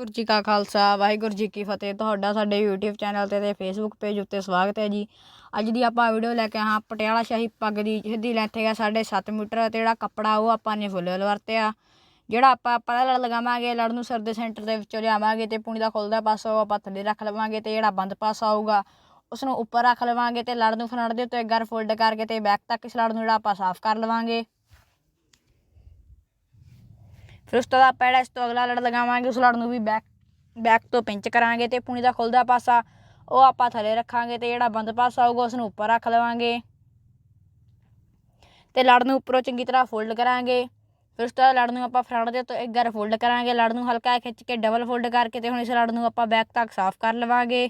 ਵਾਹਿਗੁਰੂ ਜੀ ਕਾ ਖਾਲਸਾ, ਵਾਹਿਗੁਰੂ ਜੀ ਕੀ ਫਤਿਹ। ਤੁਹਾਡਾ ਸਾਡੇ YouTube ਚੈਨਲ ਤੇ ਤੇ Facebook ਪੇਜ ਉੱਤੇ ਸਵਾਗਤ ਹੈ ਜੀ। ਅੱਜ ਦੀ ਆਪਾਂ ਵੀਡੀਓ ਲੈ ਕੇ ਆਏ ਹਾਂ ਪਟਿਆਲਾ ਸ਼ਾਹੀ ਪੱਗ ਦੀ, ਜਿਹਦੀ ਲੈਂਥ ਹੈਗਾ 7.5 ਮੀਟਰ ਤੇ ਜਿਹੜਾ ਕੱਪੜਾ ਉਹ ਆਪਾਂ ਨੇ ਫੁੱਲ ਵਰਤਿਆ। ਜਿਹੜਾ ਆਪਾਂ ਪਹਿਲਾਂ ਲੜ ਲਗਾਵਾਂਗੇ ਲੜ ਨੂੰ ਸਿਰ ਦੇ ਸੈਂਟਰ ਦੇ ਵਿੱਚੋਂ ਲਿਆਵਾਂਗੇ ਤੇ ਪੂਣੀ ਦਾ ਖੁੱਲਦਾ ਪਾਸਾ ਉਹ ਆਪਾਂ ਥੱਲੇ ਰੱਖ ਲਵਾਂਗੇ ਤੇ ਜਿਹੜਾ ਬੰਦ ਪਾਸਾ ਆਊਗਾ ਉਸ ਨੂੰ ਉੱਪਰ ਰੱਖ ਲਵਾਂਗੇ ਤੇ ਲੜ ਨੂੰ ਫਰੰਟ ਦੇ ਉੱਤੇ ਗਰ ਫੋਲਡ ਕਰਕੇ ਤੇ ਬੈਕ ਤੱਕ ਇਸ ਲੜ ਨੂੰ ਜਿਹੜਾ ਆਪਾਂ ਸਾਫ਼ ਕਰ ਲਵਾਂਗੇ। ਫਿਰ ਉਸ ਤੋਂ ਬਾਅਦ ਆਪਾਂ ਜਿਹੜਾ ਇਸ ਤੋਂ ਅਗਲਾ ਲੜ ਲਗਾਵਾਂਗੇ, ਉਸ ਲੜ ਨੂੰ ਵੀ ਬੈਕ ਬੈਕ ਤੋਂ ਪਿੰਚ ਕਰਾਂਗੇ ਤੇ ਪੁਣੀ ਦਾ ਖੁੱਲਦਾ ਪਾਸਾ, ਉਹ ਆਪਾਂ ਥੱਲੇ ਰੱਖਾਂਗੇ ਤੇ ਜਿਹੜਾ ਬੰਦ ਪਾਸਾ ਹੋਊਗਾ ਉਸ ਨੂੰ ਉੱਪਰ ਰੱਖ ਲਵਾਂਗੇ। ਤੇ ਲੜ ਨੂੰ ਉੱਪਰੋਂ ਚੰਗੀ ਤਰ੍ਹਾਂ ਫੋਲਡ ਕਰਾਂਗੇ। ਫਿਰ ਉਸ ਤੋਂ ਬਾਅਦ ਲੜ ਨੂੰ ਆਪਾਂ ਫਰੰਟ ਦੇ ਉੱਤੇ ਇੱਕ ਗਰ ਫੋਲਡ ਕਰਾਂਗੇ, ਲੜ ਨੂੰ ਹਲਕਾ ਖਿੱਚ ਕੇ ਡਬਲ ਫੋਲਡ ਕਰਕੇ ਤੇ ਹੁਣ ਇਸ ਲੜ ਨੂੰ ਆਪਾਂ ਬੈਕ ਤੱਕ ਸਾਫ਼ ਕਰ ਲਵਾਂਗੇ।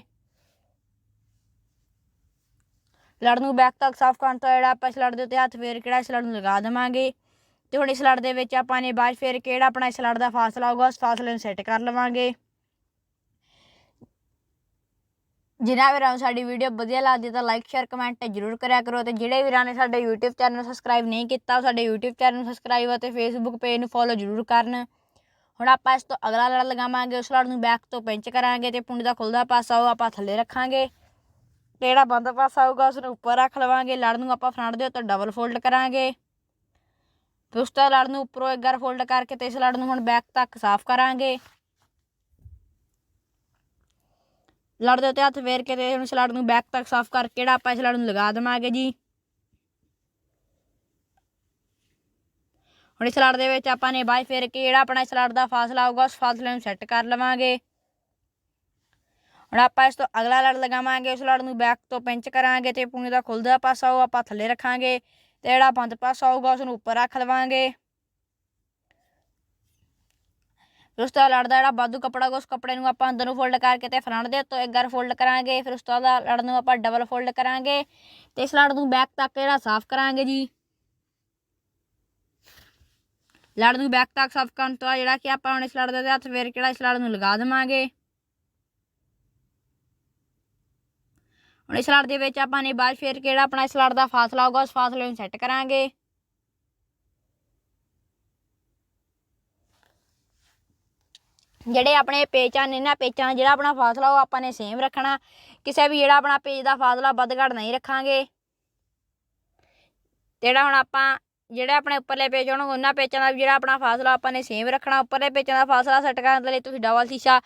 ਲੜ ਨੂੰ ਬੈਕ ਤੱਕ ਸਾਫ਼ ਕਰਨ ਤੋਂ ਜਿਹੜਾ ਆਪਾਂ ਇਸ ਲੜ ਦੇ ਉੱਤੇ ਹੱਥ ਫੇਰ ਕਿਹੜਾ ਇਸ ਲੜ ਨੂੰ ਲਗਾ ਦੇਵਾਂਗੇ। ਤੇ ਹੁਣ ਇਸ ਲੜ ਦੇ ਵਿੱਚ ਆਪਾਂ ਨੇ ਬਾਅਦ ਫਿਰ ਕਿਹੜਾ ਆਪਣਾ ਇਸ ਲੜ ਦਾ ਫਾਸਲਾ ਹੋਊਗਾ, ਉਸ ਫਾਸਲੇ ਨੂੰ ਸੈੱਟ ਕਰ ਲਵਾਂਗੇ। ਜਿਨ੍ਹਾਂ ਵੀਰਾਂ ਨੂੰ ਸਾਡੀ ਵੀਡੀਓ ਵਧੀਆ ਲੱਗਦੀ ਤਾਂ ਲਾਈਕ ਸ਼ੇਅਰ ਕਮੈਂਟ ਜ਼ਰੂਰ ਕਰਿਆ ਕਰੋ ਤੇ ਜਿਹੜੇ ਵੀਰਾਂ ਨੇ ਸਾਡੇ YouTube ਚੈਨਲ ਨੂੰ ਸਬਸਕ੍ਰਾਈਬ ਨਹੀਂ ਕੀਤਾ, ਉਹ ਸਾਡੇ YouTube ਚੈਨਲ ਨੂੰ ਸਬਸਕ੍ਰਾਈਬ ਅਤੇ Facebook ਪੇਜ ਨੂੰ ਫੋਲੋ ਜ਼ਰੂਰ ਕਰਨ। ਹੁਣ ਆਪਾਂ ਇਸ ਤੋਂ ਅਗਲਾ ਲੜ ਲਗਾਵਾਂਗੇ, ਉਸ ਲੜ ਨੂੰ ਬੈਕ ਤੋਂ ਪਿੰਚ ਕਰਾਂਗੇ ਤੇ ਪੁੰਡ ਦਾ ਖੁੱਲਦਾ ਪਾਸਾ ਉਹ ਆਪਾਂ ਥੱਲੇ ਰੱਖਾਂਗੇ। ਤੇ ਜਿਹੜਾ ਬੰਦ ਪਾਸਾ ਆਊਗਾ ਉਸ ਨੂੰ ਉੱਪਰ ਰੱਖ ਲਵਾਂਗੇ, ਲੜ ਨੂੰ ਆਪਾਂ ਫਰੰਟ ਦੇ ਉੱਤੇ ਡਬਲ ਫੋਲਡ ਕਰਾਂਗੇ। ਫਿਰ ਉਸ ਤੋਂ ਲੜ ਨੂੰ ਉੱਪਰੋਂ ਇੱਕ ਵਾਰ ਫੋਲਡ ਕਰਕੇ ਤੇ ਇਸ ਲੜ ਨੂੰ ਹੁਣ ਬੈਕ ਤੱਕ ਸਾਫ਼ ਕਰਾਂਗੇ। ਲੜ ਦੇ ਉੱਤੇ ਹੱਥ ਫੇਰ ਕੇ ਤੇ ਹੁਣ ਇਸ ਲੜ ਨੂੰ ਬੈਕ ਤੱਕ ਸਾਫ਼ ਕਰਕੇ ਜਿਹੜਾ ਆਪਾਂ ਇਸ ਲੜ ਨੂੰ ਲਗਾ ਦੇਵਾਂਗੇ ਜੀ? ਹੁਣ ਇਸ ਲੜ ਦੇ ਵਿੱਚ ਆਪਾਂ ਨੇ ਬਾਈ ਫੇਰ ਕੇ ਜਿਹੜਾ ਆਪਣਾ ਇਸ ਲੜ ਦਾ ਫਾਸਲਾ ਆਊਗਾ ਉਸ ਫਾਸਲੇ ਨੂੰ ਸੈੱਟ ਕਰ ਲਵਾਂਗੇ। ਹੁਣ ਆਪਾਂ ਇਸ ਤੋਂ ਅਗਲਾ ਲੜ ਲਗਾਵਾਂਗੇ, ਉਸ ਲੜ ਨੂੰ ਬੈਕ ਤੋਂ ਪਿੰਚ ਕਰਾਂਗੇ ਤੇ ਪੂਣੀ ਦਾ ਖੁੱਲਦਾ ਪਾਸਾ ਉਹ ਆਪਾਂ ਥੱਲੇ ਰੱਖਾਂਗੇ। ਤੇ ਜਿਹੜਾ ਬੰਦ ਪਾਸਾ ਆਊਗਾ ਉਸ ਨੂੰ ਉੱਪਰ ਰੱਖ ਲਵਾਂਗੇ। ਫਿਰ ਉਸ ਤੋਂ ਬਾਅਦ ਲੜ ਜਿਹੜਾ ਬਾਦੂ ਕੱਪੜਾ ਉਸ ਕੱਪੜੇ ਨੂੰ ਆਪਾਂ ਅੰਦਰ ਨੂੰ ਫੋਲਡ ਕਰਕੇ ਤੇ ਫਰੰਟ ਦੇ ਉੱਤੋਂ ਇੱਕ ਵਾਰ ਫੋਲਡ ਕਰਾਂਗੇ। ਫਿਰ ਉਸ ਤੋਂ ਬਾਅਦ ਲੜ ਨੂੰ ਆਪਾਂ ਡਬਲ ਫੋਲਡ ਕਰਾਂਗੇ ਤੇ ਇਸ ਲੜ ਨੂੰ ਬੈਕ ਤੱਕ ਜਿਹੜਾ ਸਾਫ਼ ਕਰਾਂਗੇ ਜੀ। ਲੜ ਨੂੰ ਬੈਕ ਤੱਕ ਸਾਫ਼ ਕਰਨ ਤੋਂ ਬਾਅਦ ਜਿਹੜਾ ਕਿ ਆਪਾਂ ਹੁਣ ਇਸ ਲੜ ਦੇ ਹੱਥ, ਫੇਰ ਕਿਹੜਾ ਇਸ ਲੜ ਨੂੰ ਲਗਾ ਦੇਵਾਂਗੇ। ਹੁਣ ਇਸ ਲੜ ਦੇ ਵਿੱਚ ਆਪਾਂ ਨੇ ਬਾਅਦ ਫੇਰ ਕਿਹੜਾ ਆਪਣਾ ਇਸ ਲੜ ਦਾ ਫਾਸਲਾ ਹੋਊਗਾ, ਉਸ ਫਾਸਲੇ ਨੂੰ ਸੈੱਟ ਕਰਾਂਗੇ। ਜਿਹੜੇ ਆਪਣੇ ਪੇਚਾਂ ਨੇ ਨਾ, ਪੇਚਾਂ ਜਿਹੜਾ ਆਪਣਾ ਫਾਸਲਾ, ਉਹ ਆਪਾਂ ਨੇ ਸੇਮ ਰੱਖਣਾ। ਕਿਸੇ ਵੀ ਜਿਹੜਾ ਆਪਣਾ ਪੇਜ ਦਾ ਫਾਸਲਾ, ਵੱਧ ਘੱਟ ਨਹੀਂ ਰੱਖਾਂਗੇ। ਜਿਹੜਾ ਹੁਣ ਆਪਾਂ, ਜਿਹੜੇ ਆਪਣੇ ਉੱਪਰਲੇ ਪੇਜ ਹੋਣ, ਉਹਨਾਂ ਪੇਚਾਂ ਦਾ ਜਿਹੜਾ ਆਪਣਾ ਫਾਸਲਾ ਆਪਾਂ ਨੇ ਸੇਮ ਰੱਖਣਾ। ਉੱਪਰਲੇ ਪੇਚਾਂ ਦਾ ਫਾਸਲਾ ਸੈੱਟ ਕਰਨ ਦੇ ਲਈ ਤੁਸੀਂ ਡਬਲ ਸ਼ੀਸ਼ਾ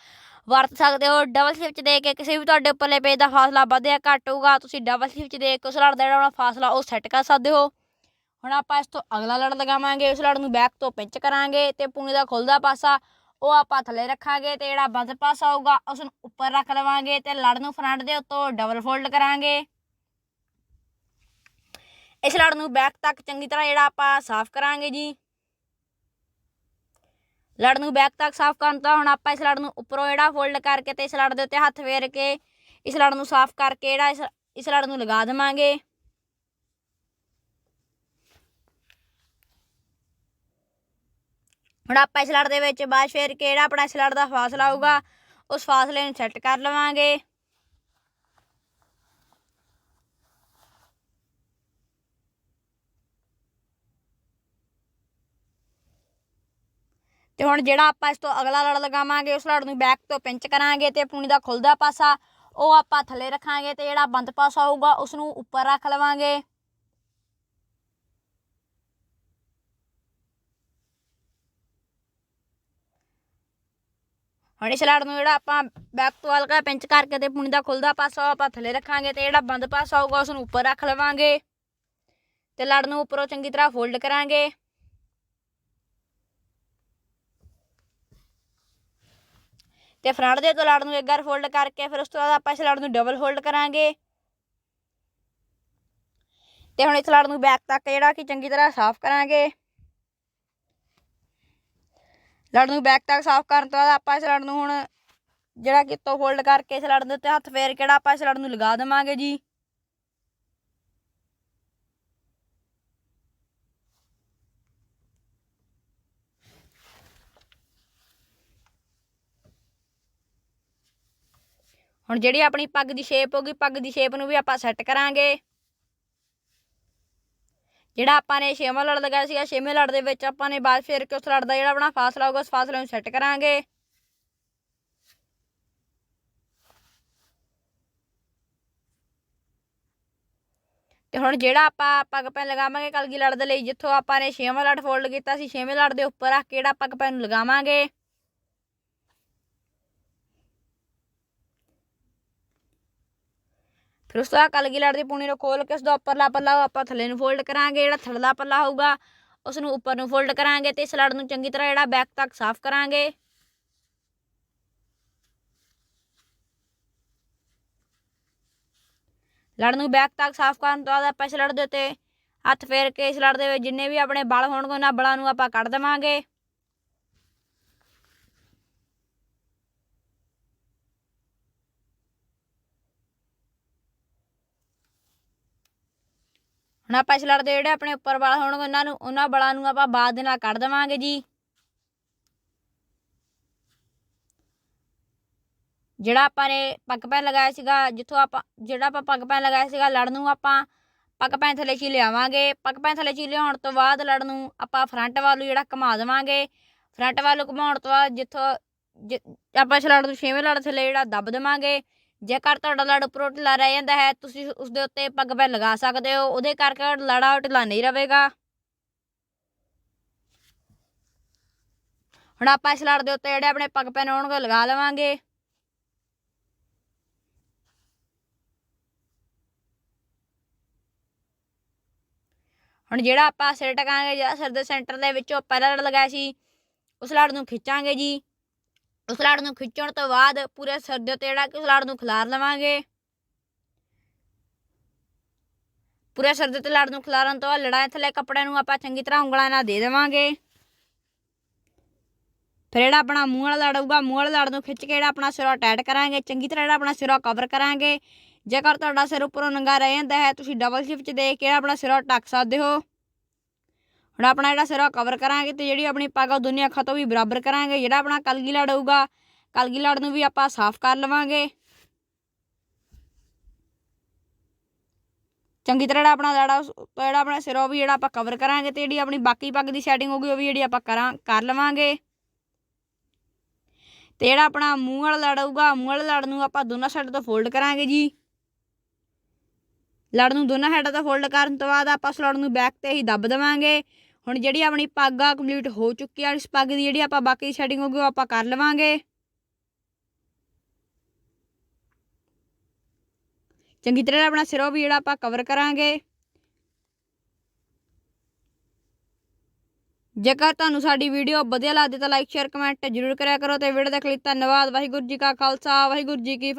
ਵਰਤ ਸਕਦੇ ਹੋ ਡਬਲ ਸਲਿਪ ਚ ਦੇ ਕੇ ਕਿਸੇ ਵੀ ਤੁਹਾਡੇ ਉੱਪਰਲੇ ਪੇਜ ਦਾ ਫਾਸਲਾ ਵਧਿਆ ਘੱਟ ਹੋਊਗਾ ਤੁਸੀਂ ਡਬਲ ਸਲਿਪ ਚ ਦੇ ਕੇ ਉਸ ਲੜ ਦਾ ਜਿਹੜਾ ਆਪਣਾ ਫਾਸਲਾ ਉਹ ਸੈੱਟ ਕਰ ਸਕਦੇ ਹੋ। ਹੁਣ ਆਪਾਂ ਇਸ ਤੋਂ ਅਗਲਾ ਲੜ ਲਗਾਵਾਂਗੇ, ਉਸ ਲੜ ਨੂੰ ਬੈਕ ਤੋਂ ਪਿੰਚ ਕਰਾਂਗੇ ਤੇ ਪੂਣੀ ਦਾ ਖੁੱਲਦਾ ਪਾਸਾ, ਉਹ ਆਪਾਂ ਥੱਲੇ ਰੱਖਾਂਗੇ ਤੇ ਜਿਹੜਾ ਬੰਦ ਪਾਸਾ ਹੋਊਗਾ ਉਸ ਨੂੰ ਉੱਪਰ ਰੱਖ ਲਵਾਂਗੇ ਤੇ ਲੜ ਨੂੰ ਫਰੰਟ ਦੇ ਉੱਤੋਂ ਡਬਲ ਫੋਲਡ ਕਰਾਂਗੇ। ਇਸ ਲੜ ਨੂੰ ਬੈਕ ਤੱਕ ਚੰਗੀ ਤਰ੍ਹਾਂ ਜਿਹੜਾ ਆਪਾਂ ਸਾਫ਼ ਕਰਾਂਗੇ ਜੀ। ਲੜ ਨੂੰ ਬੈਕ ਤੱਕ ਸਾਫ਼ ਕਰਨ ਤੋਂ ਹੁਣ ਆਪਾਂ ਇਸ ਲੜ ਨੂੰ ਉੱਪਰੋਂ ਜਿਹੜਾ ਫੋਲਡ ਕਰਕੇ ਤੇ ਇਸ ਲੜ ਦੇ ਉੱਤੇ ਹੱਥ ਫੇਰ ਕੇ ਇਸ ਲੜ ਨੂੰ ਸਾਫ਼ ਕਰਕੇ ਜਿਹੜਾ ਇਸ ਇਸ ਲੜ ਨੂੰ ਲਗਾ ਦੇਵਾਂਗੇ। ਹੁਣ ਆਪਾਂ ਇਸ ਲੜ ਦੇ ਵਿੱਚ ਬਾਅਦ ਫੇਰ ਕੇ ਜਿਹੜਾ ਆਪਣਾ ਇਸ ਲੜ ਦਾ ਫਾਸਲਾ ਹੋਊਗਾ ਉਸ ਫਾਸਲੇ ਨੂੰ ਸੈੱਟ ਕਰ ਲਵਾਂਗੇ। ਤੇ ਹੁਣ ਜਿਹੜਾ ਆਪਾਂ ਇਸ ਤੋਂ ਅਗਲਾ ਲੜ ਲਗਾਵਾਂਗੇ, ਉਸ ਲੜ ਨੂੰ ਬੈਕ ਤੋਂ ਪਿੰਚ ਕਰਾਂਗੇ ਤੇ ਪੂਣੀ ਦਾ ਖੁੱਲਦਾ ਪਾਸਾ, ਉਹ ਆਪਾਂ ਥੱਲੇ ਰੱਖਾਂਗੇ ਤੇ ਜਿਹੜਾ ਬੰਦ ਪਾਸਾ ਹੋਊਗਾ, ਉਸ ਨੂੰ ਉੱਪਰ ਰੱਖ ਲਵਾਂਗੇ। ਹੁਣ ਇਸ ਲੜ ਨੂੰ ਜਿਹੜਾ ਆਪਾਂ ਬੈਕ ਤੋਂ ਹਲਕਾ ਪਿੰਚ ਕਰਕੇ ਤੇ ਪੂਣੀ ਦਾ ਖੁੱਲਦਾ ਪਾਸਾ, ਉਹ ਆਪਾਂ ਥੱਲੇ ਰੱਖਾਂਗੇ ਤੇ ਜਿਹੜਾ ਬੰਦ ਪਾਸਾ ਹੋਊਗਾ, ਉਸ ਨੂੰ ਉੱਪਰ ਰੱਖ ਲਵਾਂਗੇ ਤੇ ਲੜ ਨੂੰ ਉੱਪਰੋਂ ਚੰਗੀ ਤਰ੍ਹਾਂ ਫੋਲਡ ਕਰਾਂਗੇ। ਤੇ ਫਰੰਟ ਦੇ ਤੋਂ ਲੜ ਨੂੰ ਇੱਕ ਵਾਰ ਫੋਲਡ ਕਰਕੇ, ਫਿਰ ਉਸ ਤੋਂ ਬਾਅਦ ਆਪਾਂ ਇਸ ਲੜ ਨੂੰ ਡਬਲ ਫੋਲਡ ਕਰਾਂਗੇ। ਤੇ ਹੁਣ ਇਸ ਲੜ ਨੂੰ ਬੈਕ ਤੱਕ ਜਿਹੜਾ ਕਿ ਚੰਗੀ ਤਰ੍ਹਾਂ ਸਾਫ਼ ਕਰਾਂਗੇ। ਲੜ ਨੂੰ ਬੈਕ ਤੱਕ ਸਾਫ਼ ਕਰਨ ਤੋਂ ਬਾਅਦ ਆਪਾਂ ਇਸ ਲੜ ਨੂੰ ਹੁਣ ਜਿਹੜਾ ਕਿ ਤੋਂ ਫੋਲਡ ਕਰਕੇ ਇਸ ਲੜ ਦੇ ਉੱਤੇ ਹੱਥ ਫੇਰ ਕਿਹੜਾ ਆਪਾਂ ਇਸ ਲੜ ਨੂੰ ਲਗਾ ਦੇਵਾਂਗੇ ਜੀ? ਹੁਣ ਜਿਹੜੀ ਆਪਣੀ ਪੱਗ ਦੀ ਸ਼ੇਪ ਹੋ ਗਈ, ਪੱਗ ਦੀ ਸ਼ੇਪ ਨੂੰ ਵੀ ਆਪਾਂ ਸੈੱਟ ਕਰਾਂਗੇ। ਜਿਹੜਾ ਆਪਾਂ ਨੇ ਛੇਵਾਂ ਲੜ ਲਗਾਇਆ ਸੀਗਾ, ਛੇਵੇਂ ਲੜ ਦੇ ਵਿੱਚ ਆਪਾਂ ਨੇ ਬਾਅਦ ਫਿਰ ਕੇ ਉਸ ਲੜ ਦਾ ਜਿਹੜਾ ਆਪਣਾ ਫਾਸਲਾ ਹੋਊਗਾ, ਉਸ ਫਾਸਲੇ ਨੂੰ ਸੈੱਟ ਕਰਾਂਗੇ। ਤੇ ਹੁਣ ਜਿਹੜਾ ਆਪਾਂ ਪੱਗ ਪੈਨ ਲਗਾਵਾਂਗੇ ਕਲਗੀ ਲੜ ਦੇ ਲਈ, ਜਿੱਥੋਂ ਆਪਾਂ ਨੇ ਛੇਵਾਂ ਲੜ ਫੋਲਡ ਕੀਤਾ ਸੀ, ਛੇਵੇਂ ਲੜ ਦੇ ਉੱਪਰ ਆ ਕਿਹੜਾ ਪੱਗ ਪੈਣ ਲਗਾਵਾਂਗੇ। ਫਿਰ ਉਸ ਤੋਂ ਬਾਅਦ ਕਲਗੀ ਲੜ ਦੀ ਪੂਣੀ ਨੂੰ ਖੋਲ ਕੇ ਉਸ ਦਾ ਉੱਪਰਲਾ ਪੱਲਾ ਆਪਾਂ ਥੱਲੇ ਨੂੰ ਫੋਲਡ ਕਰਾਂਗੇ, ਜਿਹੜਾ ਥੱਲੜਾ ਪੱਲਾ ਹੋਊਗਾ ਉਸ ਨੂੰ ਉੱਪਰ ਨੂੰ ਫੋਲਡ ਕਰਾਂਗੇ ਤੇ ਇਸ ਲੜ ਨੂੰ ਚੰਗੀ ਤਰ੍ਹਾਂ ਜਿਹੜਾ ਬੈਕ ਤੱਕ ਸਾਫ਼ ਕਰਾਂਗੇ। ਲੜ ਨੂੰ ਬੈਕ ਤੱਕ ਸਾਫ਼ ਕਰਨ ਤੋਂ ਬਾਅਦ ਆਪਾਂ ਇਸ ਲੜ ਦੇ ਉੱਤੇ ਹੱਥ ਫੇਰ ਕੇ ਇਸ ਲੜ ਦੇ ਵਿੱਚ ਜਿੰਨੇ ਵੀ ਆਪਣੇ ਬਲ ਹੋਣਗੇ, ਉਹਨਾਂ ਬਲਾਂ ਨੂੰ ਆਪਾਂ ਕੱਢ ਦੇਵਾਂਗੇ। ਹੁਣ ਆਪਾਂ ਇਸ ਦੇ ਜਿਹੜੇ ਆਪਣੇ ਉੱਪਰ ਬਲ ਹੋਣਗੇ, ਉਹਨਾਂ ਨੂੰ, ਉਹਨਾਂ ਬਲਾਂ ਨੂੰ ਆਪਾਂ ਬਾਅਦ ਦੇ ਨਾਲ ਕੱਢ ਦੇਵਾਂਗੇ ਜੀ। ਜਿਹੜਾ ਆਪਾਂ ਨੇ ਪੱਗ ਪੈਨ ਲਗਾਇਆ ਸੀਗਾ, ਜਿੱਥੋਂ ਆਪਾਂ, ਜਿਹੜਾ ਆਪਾਂ ਪੱਗ ਪੈਨ ਲਗਾਇਆ ਸੀਗਾ ਲੜ ਨੂੰ ਆਪਾਂ ਪੱਗ ਪੈਨ ਥੱਲੇ ਚੀ ਲਿਆਵਾਂਗੇ। ਪੱਗ ਪੈਨ ਥੱਲੇ ਚੀ ਲਿਆਉਣ ਤੋਂ ਬਾਅਦ ਲੜ ਨੂੰ ਆਪਾਂ ਫਰੰਟ ਵੱਲ ਨੂੰ ਜਿਹੜਾ ਘੁਮਾ ਦੇਵਾਂਗੇ। ਫਰੰਟ ਵੱਲ ਨੂੰ ਘੁਮਾਉਣ ਤੋਂ ਬਾਅਦ ਜਿੱਥੋਂ, ਜਿ- ਆਪਾਂ ਇਸ ਲੜ ਨੂੰ ਛੇਵੇਂ ਲੜ ਥੱਲੇ ਜਿਹੜਾ ਦੱਬ ਦੇਵਾਂਗੇ। ਜੇਕਰ ਤੁਹਾਡਾ ਲੜ ਉੱਪਰੋਂ ਢਿੱਲਾ ਰਹਿ ਜਾਂਦਾ ਹੈ, ਤੁਸੀਂ ਉਸ ਦੇ ਉੱਤੇ ਪੱਗ ਪੈਨ ਲਗਾ ਸਕਦੇ ਹੋ, ਉਹਦੇ ਕਰਕੇ ਲੜਾ ਢਿੱਲਾ ਨਹੀਂ ਰਹੇਗਾ। ਹੁਣ ਆਪਾਂ ਇਸ ਲੜ ਦੇ ਉੱਤੇ ਜਿਹੜੇ ਆਪਣੇ ਪੱਗ ਪੈਨ ਹੋਣਗੇ ਲਗਾ ਲਵਾਂਗੇ। ਹੁਣ ਜਿਹੜਾ ਆਪਾਂ ਸਿਰ ਟਕਾਂਗੇ, ਜਿਹੜਾ ਸਿਰ ਦੇ ਸੈਂਟਰ ਦੇ ਵਿੱਚੋਂ ਪਹਿਲਾ ਲੜ ਲਗਾਇਆ ਸੀ, ਉਸ ਲੜ ਨੂੰ ਖਿੱਚਾਂਗੇ ਜੀ। ਉਸ ਲੜ ਨੂੰ ਖਿੱਚਣ ਤੋਂ ਬਾਅਦ ਪੂਰੇ ਸਿਰ ਦੇ ਉੱਤੇ ਜਿਹੜਾ ਕਿ ਉਸ ਲੜ ਨੂੰ ਖਿਲਾਰ ਲਵਾਂਗੇ। ਪੂਰੇ ਸਿਰ ਦੇ ਉੱਤੇ ਲੜ ਨੂੰ ਖਿਲਾਰਨ ਤੋਂ ਬਾਅਦ ਲੜਾਈ ਥੱਲੇ ਕੱਪੜੇ ਨੂੰ ਆਪਾਂ ਚੰਗੀ ਤਰ੍ਹਾਂ ਉਂਗਲਾਂ ਨਾਲ ਦੇ ਦੇਵਾਂਗੇ। ਫਿਰ ਜਿਹੜਾ ਆਪਣਾ ਮੂੰਹ ਵਾਲਾ ਲੜੂਗਾ ਮੂੰਹ ਵਾਲਾ ਲੜ ਨੂੰ ਖਿੱਚ ਕੇ ਜਿਹੜਾ ਆਪਣਾ ਸਿਰਾ ਟਾਈਟ ਕਰਾਂਗੇ, ਚੰਗੀ ਤਰ੍ਹਾਂ ਜਿਹੜਾ ਆਪਣਾ ਸਿਰਾ ਕਵਰ ਕਰਾਂਗੇ। ਜੇਕਰ ਤੁਹਾਡਾ ਸਿਰ ਉੱਪਰੋਂ ਨੰਗਾ ਰਹਿ ਜਾਂਦਾ ਹੈ, ਤੁਸੀਂ ਡਬਲ ਸ਼ਿਫਟ 'ਚ ਦੇਖ ਕੇ ਆਪਣਾ ਸਿਰਾ ਢੱਕ ਸਕਦੇ ਹੋ। ਹੁਣ ਆਪਣਾ ਜਿਹੜਾ ਸਿਰਾ ਕਵਰ ਕਰਾਂਗੇ ਤੇ ਜਿਹੜੀ ਆਪਣੀ ਪੱਗ ਆ ਉਹ ਦੋਨੀਆਂ ਅੱਖਾਂ ਤੋਂ ਵੀ ਬਰਾਬਰ ਕਰਾਂਗੇ। ਜਿਹੜਾ ਆਪਣਾ ਕਲਗੀ ਲੜ ਹੋਊਗਾ ਕਲਗੀ ਲੜ ਨੂੰ ਵੀ ਆਪਾਂ ਸਾਫ਼ ਕਰ ਲਵਾਂਗੇ। ਚੰਗੀ ਤਰ੍ਹਾਂ ਜਿਹੜਾ ਆਪਣਾ ਲੜਾ ਜਿਹੜਾ ਆਪਣਾ ਸਿਰਾ ਉਹ ਵੀ ਜਿਹੜਾ ਆਪਾਂ ਕਵਰ ਕਰਾਂਗੇ ਤੇ ਜਿਹੜੀ ਆਪਣੀ ਬਾਕੀ ਪੱਗ ਦੀ ਸੈਟਿੰਗ ਹੋਊਗੀ ਉਹ ਵੀ ਜਿਹੜੀ ਆਪਾਂ ਕਰਾਂ, ਕਰ ਲਵਾਂਗੇ। ਤੇ ਜਿਹੜਾ ਆਪਣਾ ਮੂੰਹ ਵਾਲਾ ਲੜ ਹੋਊਗਾ, ਮੂੰਹ ਵਾਲੇ ਲੜ ਨੂੰ ਆਪਾਂ ਦੋਨਾਂ ਸਾਈਡ ਤੋਂ ਫੋਲਡ ਕਰਾਂਗੇ ਜੀ। ਲੜ ਨੂੰ ਦੋਨਾਂ ਸਾਈਡਾਂ ਤੋਂ ਫੋਲਡ ਕਰਨ ਤੋਂ ਬਾਅਦ ਆਪਾਂ ਉਸ ਲੜ ਨੂੰ ਬੈਕ ਤੇ ਹੀ ਦੱਬ ਦੇਵਾਂਗੇ। ਹੁਣ ਜਿਹੜੀ ਆਪਣੀ ਪੱਗ ਆ ਕੰਪਲੀਟ ਹੋ ਚੁੱਕੀ ਆ, ਇਸ ਪੱਗ ਦੀ ਜਿਹੜੀ ਆਪਾਂ ਬਾਕੀ ਸੈਟਿੰਗ ਹੋਊਗੀ, ਉਹ ਆਪਾਂ ਕਰ ਲਵਾਂਗੇ। ਚੰਗੀ ਤਰ੍ਹਾਂ ਆਪਣਾ ਸਿਰੋਂ ਵੀ ਜਿਹੜਾ ਆਪਾਂ ਕਵਰ ਕਰਾਂਗੇ। ਜੇਕਰ ਤੁਹਾਨੂੰ ਸਾਡੀ ਵੀਡੀਓ ਵਧੀਆ ਲੱਗਦੀ, ਤਾਂ ਲਾਈਕ ਸ਼ੇਅਰ ਕਮੈਂਟ ਜ਼ਰੂਰ ਕਰਿਆ ਕਰੋ। ਤੇ ਵੀਡੀਓ ਦੇਖ ਲਈ ਧੰਨਵਾਦ। ਵਾਹਿਗੁਰੂ ਜੀ ਕਾ ਖਾਲਸਾ, ਵਾਹਿਗੁਰੂ ਜੀ ਕੀ